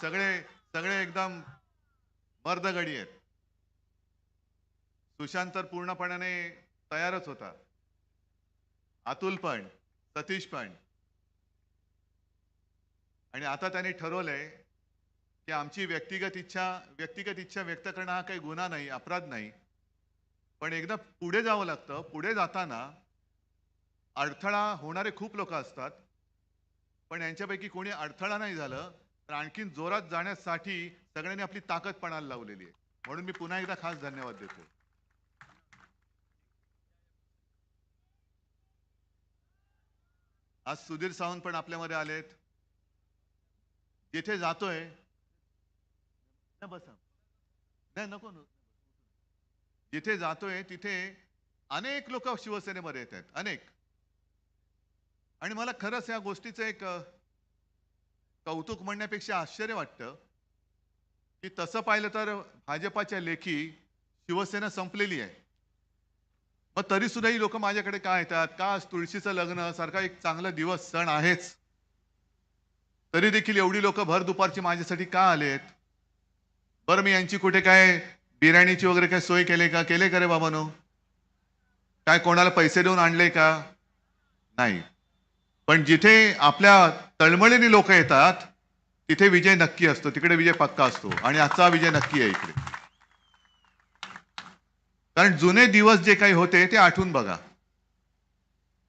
सगळे सगळे एकदम मर्दगडी आहेत. सुशांत तर पूर्णपणाने तयारच होता. अतुल पण सतीश पण. आणि आता त्यांनी ठरवलंय की आमची व्यक्तिगत इच्छा व्यक्तिगत इच्छा व्यक्त करणं हा काही गुन्हा नाही अपराध नाही. पण एकदा पुढे जावं लागतं पुढे जाताना अडथळा होणारे खूप लोक असतात. पण यांच्यापैकी कोणी अडथळा नाही झालं तर आणखीन जोरात जाण्यासाठी सगळ्यांनी आपली ताकद पणाला लावलेली आहे. म्हणून मी पुन्हा एकदा खास धन्यवाद देतो. आज सुधीर सावंत पण आपल्यामध्ये आलेत. जिथे जातोय. बस बसा. नाही नको नको. जिथे जातोय तिथे अनेक लोक शिवसेनेमध्ये येत आहेत. अनेक. आणि मला खरंच या गोष्टीचं एक कौतुक म्हणण्यापेक्षा आश्चर्य वाटतं की तसं पाहिलं तर भाजपाच्या लेखी शिवसेना संपलेली आहे. मग तरी सुद्धा ही लोक माझ्याकडे का येतात? का आज तुळशीचं लग्न? सारखा एक चांगला दिवस सण आहेच. तरी देखील एवढी लोक भर दुपारची माझ्यासाठी का आलेत? बरं मी यांची कुठे काय बिर्याणीची वगैरे काय सोय केली का? केले का रे बाबानो? काय कोणाला पैसे देऊन आणले का? नाही. पण जिथे आपल्या तळमळीने लोक येतात तिथे विजय नक्की असतो. तिकडे विजय पक्का असतो. आणि आजचा विजय नक्की आहे इकडे. कारण जुने दिवस जे काही होते ते आठवून बघा.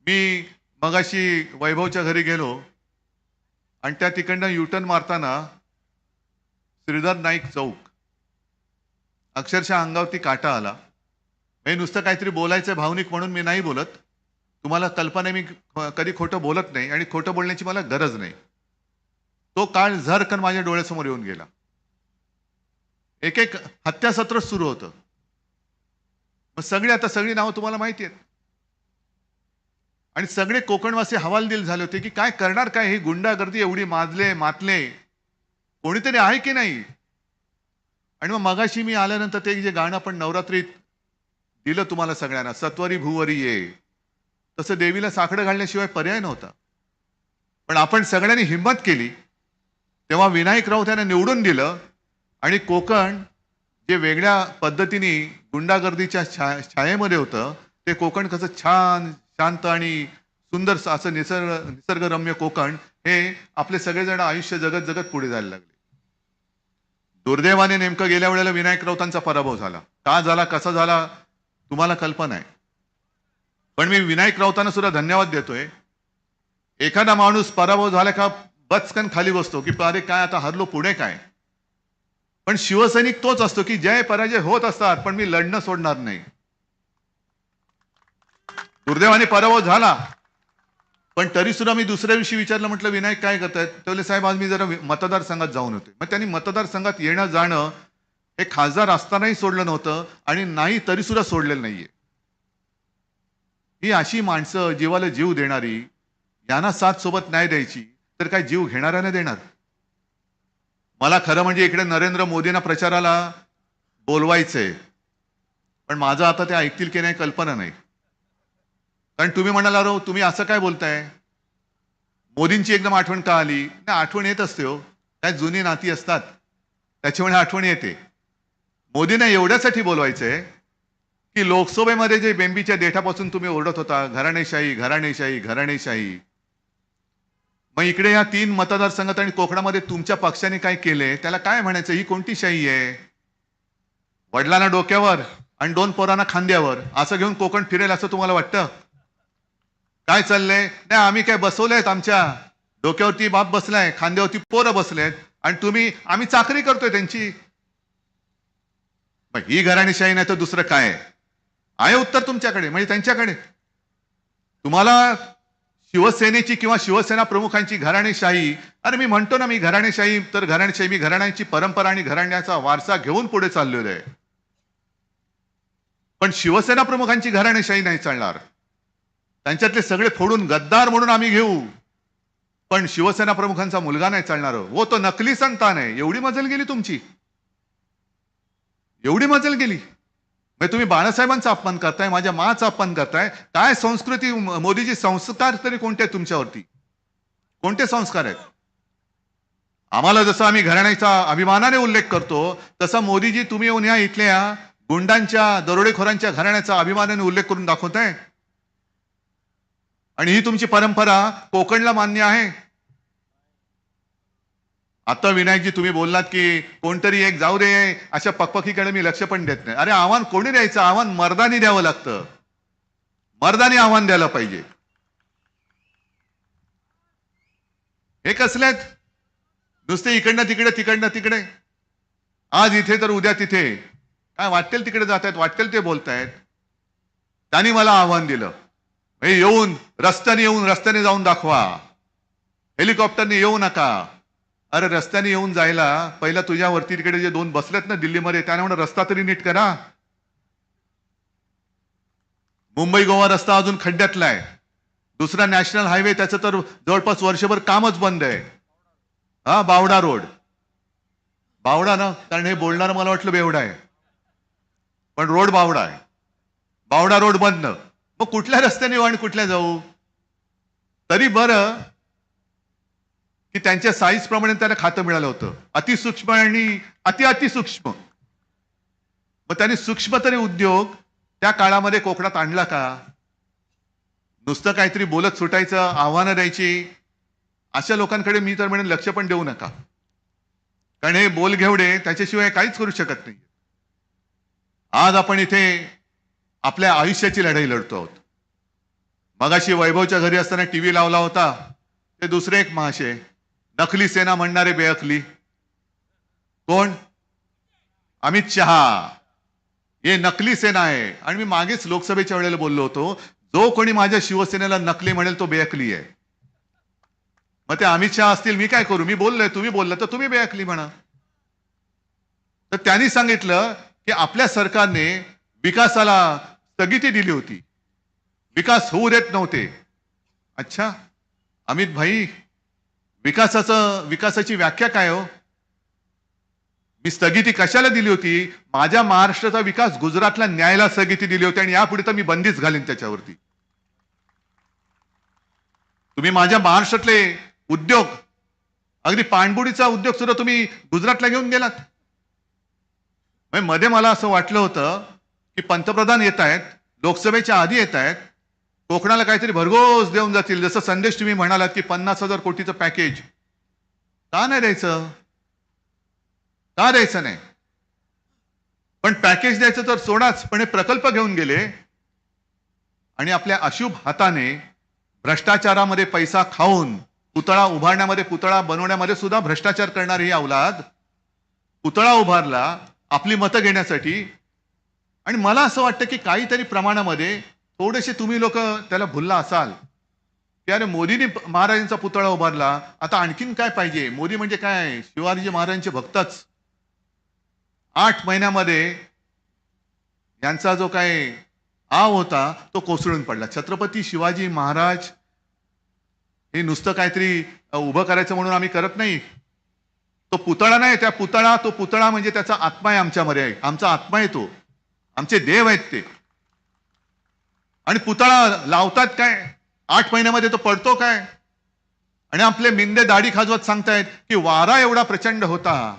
मी मगाशी वैभवच्या घरी गेलो आणि त्या तिकडनं युटर्न मारताना श्रीधर नाईक चौक अक्षरशः अंगावरती काटा आला. हे नुसतं काहीतरी बोलायचं भावनिक म्हणून मी नाही बोलत. तुम्हाला कल्पना आहे, मी कधी खोटं बोलत नाही आणि खोटं बोलण्याची मला गरज नाही. तो काळ झरकन माझ्या डोळ्यासमोर येऊन गेला. एक एक हत्यासत्र सुरू होतं. मग सगळी आता सगळी नावं तुम्हाला माहिती आहेत. आणि सगळे कोकणवासी हवालदिल झाले होते की काय करणार काय? ही गुंडागर्दी एवढी माजले मातले. कोणीतरी आहे की नाही? आणि मग मगाशी मी आल्यानंतर ते जे गाणं आपण नवरात्रीत दिलं तुम्हाला सगळ्यांना सत्वरी भुवरी ये. तसं देवीला साखडं घालण्याशिवाय पर्याय नव्हता. पण आपण सगळ्यांनी हिंमत केली. तेव्हा विनायक राऊत यांना निवडून दिलं आणि कोकण जे वेगळ्या पद्धतीने गुंडागर्दीच्या छा छायेमध्ये होतं ते कोकण कसं छान शांत आणि सुंदर असं निसर्ग निसर्गरम्य कोकण हे आपले सगळेजण आयुष्य जगत जगत पुढे जायला लागले. दुर्दैवाने नेमकं गेल्या वेळेला विनायक राऊतांचा पराभव झाला. का झाला कसा झाला तुम्हाला कल्पना आहे. पण मी विनायक राऊतांना सुद्धा धन्यवाद देतोय. एखादा माणूस पराभव झाला का बचकन खाली बसतो की अरे काय आता हरलो पुढे काय? पण शिवसैनिक तोच असतो की जय पराजय होत असतात पण मी लढणं सोडणार नाही. दुर्दैवाने पराभव झाला. पण तरी सुद्धा मी दुसऱ्या दिवशी विचारलं म्हटलं विनायक काय करतायत ते साहेब आज मी जरा मतदारसंघात जाऊन होते मग त्यांनी मतदारसंघात येणं जाणं हे खासदार असतानाही सोडलं नव्हतं आणि नाही तरी सुद्धा सोडलेलं नाहीये. ही अशी माणसं जीवाला जीव देणारी यांना साथ सोबत नाही द्यायची तर काय जीव घेणाऱ्याने देणार? मला खरं म्हणजे इकडे नरेंद्र मोदींना प्रचाराला बोलवायचंय पण माझं आता ते ऐकतील की नाही कल्पना नाही. कारण तुम्ही म्हणाला रो हो, तुम्ही असं काय बोलताय? मोदींची एकदम आठवण का आली? नाही आठवण येत असते हो. काय जुनी नाती असतात त्याच्यामुळे आठवण येते. मोदींना एवढ्यासाठी बोलवायचंय की लोकसभेमध्ये जे बेंबीच्या देठापासून तुम्ही ओरडत होता घराणेशाही घराणेशाही घराणेशाही. मग इकडे या तीन मतदारसंघात आणि कोकणामध्ये तुमच्या पक्षाने काय केले? त्याला काय म्हणायचं? ही कोणती शाही आहे? वडिलांना डोक्यावर आणि दोन पोरांना खांद्यावर. असं घेऊन कोकण फिरेल असं तुम्हाला वाटतं? काय चाललंय? नाही आम्ही काय बसवलेत आमच्या. डोक्यावरती बाप बसलाय खांद्यावरती पोरं बसलेत आणि तुम्ही आम्ही चाकरी करतोय त्यांची. मग ही घराणेशाही नाही तर दुसरं काय? आहे? उत्तर तुमच्याकडे म्हणजे त्यांच्याकडे. तुम्हाला शिवसेनेची किंवा शिवसेना प्रमुखांची घराणेशाही अरे मी म्हणतो ना मी घराणेशाही तर घराणेशाही मी घराण्यांची परंपरा आणि घराण्याचा वारसा घेऊन पुढे चाललेलो आहे. पण शिवसेना प्रमुखांची घराणेशाही नाही चालणार. त्यांच्यातले सगळे फोडून गद्दार म्हणून आम्ही घेऊ. पण शिवसेना प्रमुखांचा मुलगा नाही चालणार. वो तो नकली संतान आहे. एवढी मजल गेली तुमची? एवढी मजल गेली? म्हणजे तुम्ही बाळासाहेबांचा अपमान करताय माझ्या माचा अपमान करताय. काय संस्कृती म- मोदीजी संस्कार तरी कोणते आहेत तुमच्यावरती? कोणते संस्कार आहेत? आम्हाला जसं आम्ही घराण्याचा अभिमानाने उल्लेख करतो तसा मोदीजी तुम्ही येऊन या इथल्या गुंडांच्या दरोडेखोरांच्या घराण्याचा अभिमानाने उल्लेख करून दाखवताय. आणि ही तुमची परंपरा कोकणला मान्य आहे. आता विनायकजी तुम्ही बोललात की कोणतरी एक जाऊ दे अशा पकपकीकडे मी लक्ष पण देत नाही. अरे आव्हान कोणी द्यायचं? आव्हान मर्दानी द्यावं लागतं. मर्दानी आव्हान द्यायला पाहिजे. हे कसलेत नुसते इकडनं तिकडे तिकडनं तिकडे? आज इथे तर उद्या तिथे. काय वाटेल तिकडे जात आहेत? वाटेल ते बोलतायत. त्यांनी मला आव्हान दिलं. हे येऊन रस्त्याने येऊन रस्त्याने जाऊन दाखवा. हेलिकॉप्टरने येऊ नका. अरे रस्त्याने येऊन जायला. पहिला तुझ्यावरती तिकडे जे दोन बसलेत ना दिल्लीमध्ये त्यांना म्हणून रस्ता तरी नीट करा. मुंबई गोवा रस्ता अजून खड्ड्यातला आहे. दुसरा नॅशनल हायवे त्याचं तर जवळपास वर्षभर कामच बंद आहे. हा बावडा रोड. बावडा ना कारण हे बोलणारं मला वाटलं बेवडा आहे. पण रोड बावडा आहे. बावडा रोड बंद. मग कुठल्या रस्त्याने येऊ आणि कुठल्या जाऊ? तरी बरं की त्यांच्या साईज प्रमाणे त्यांना खातं मिळालं होतं. अतिसूक्ष्म आणि अति अतिसूक्ष्म मग त्यांनी सूक्ष्म तरी उद्योग त्या काळामध्ये कोकणात आणला का? नुसतं काहीतरी बोलत सुटायचं आव्हानं द्यायची. अशा लोकांकडे मी तर म्हणेन लक्ष पण देऊ नका. कारण हे बोल घेवडे त्याच्याशिवाय काहीच करू शकत नाही आज आपण इथे आपल्या आयुष्याची लढाई लढतो आहोत. मगाशी वैभवच्या घरी असताना टीव्ही लावला होता. ते दुसरे एक महाशय. नकली सेना म्हणणारे बेअकली. कोण? अमित शहा. हे नकली सेना आहे. आणि मी मागेच लोकसभेच्या वेळेला बोललो होतो जो कोणी माझ्या शिवसेनेला नकली म्हणेल तो बेअकली आहे. मग ते अमित शहा असतील मी काय करू? मी बोललोय तुम्ही बोलला तर तुम्ही बेअकली म्हणा. तर त्यांनी सांगितलं की आपल्या सरकारने विकासाला स्थगिती दिली होती. विकास होऊ देत नव्हते. अच्छा अमित भाई विकासाचं विकासाची व्याख्या काय हो? मी स्थगिती कशाला दिली होती? माझ्या महाराष्ट्राचा विकास गुजरातला न्यायला स्थगिती दिली होती आणि यापुढे तर मी बंदीच घालीन त्याच्यावरती. तुम्ही माझ्या महाराष्ट्रातले उद्योग अगदी पाणबुडीचा उद्योग सुद्धा तुम्ही गुजरातला घेऊन गेलात. म्हणजे मध्ये मला असं वाटलं होतं की पंतप्रधान येत आहेत लोकसभेच्या आधी येत आहेत कोकणाला काहीतरी भरघोस देऊन जातील. जसं संदेश तुम्ही म्हणालात की पन्नास हजार कोटीचं पॅकेज. का नाही द्यायचं? का द्यायचं नाही? पण पॅकेज द्यायचं तर सोडाच पण हे प्रकल्प घेऊन गेले. आणि आपल्या अशुभ हाताने भ्रष्टाचारामध्ये पैसा खाऊन पुतळा उभारण्यामध्ये पुतळा बनवण्यामध्ये सुद्धा भ्रष्टाचार करणारी ही अवलाद पुतळा उभारला आपली मतं घेण्यासाठी. आणि मला असं वाटतं की काहीतरी प्रमाणामध्ये थोडेसे तुम्ही लोक त्याला भुलला असाल. की अरे मोदींनी महाराजांचा पुतळा उभारला. आता आणखीन काय पाहिजे? मोदी म्हणजे काय? शिवाजी महाराजांचे भक्तच. आठ महिन्यामध्ये यांचा जो काय आव होता तो कोसळून पडला. छत्रपती शिवाजी महाराज हे नुसतं काहीतरी उभं करायचं म्हणून आम्ही करत नाही. तो पुतळा नाही त्या पुतळा तो पुतळा म्हणजे त्याचा आत्मा आहे आमच्यामध्ये आहे. आमचा आत्मा आहे तो. आमचे देव आहेत ते. आणि पुतळा लावतात काय? आठ महिन्यामध्ये तो पडतो काय? आणि आपले मिंदे दाढी खाजवत सांगतायत की वारा एवढा प्रचंड होता.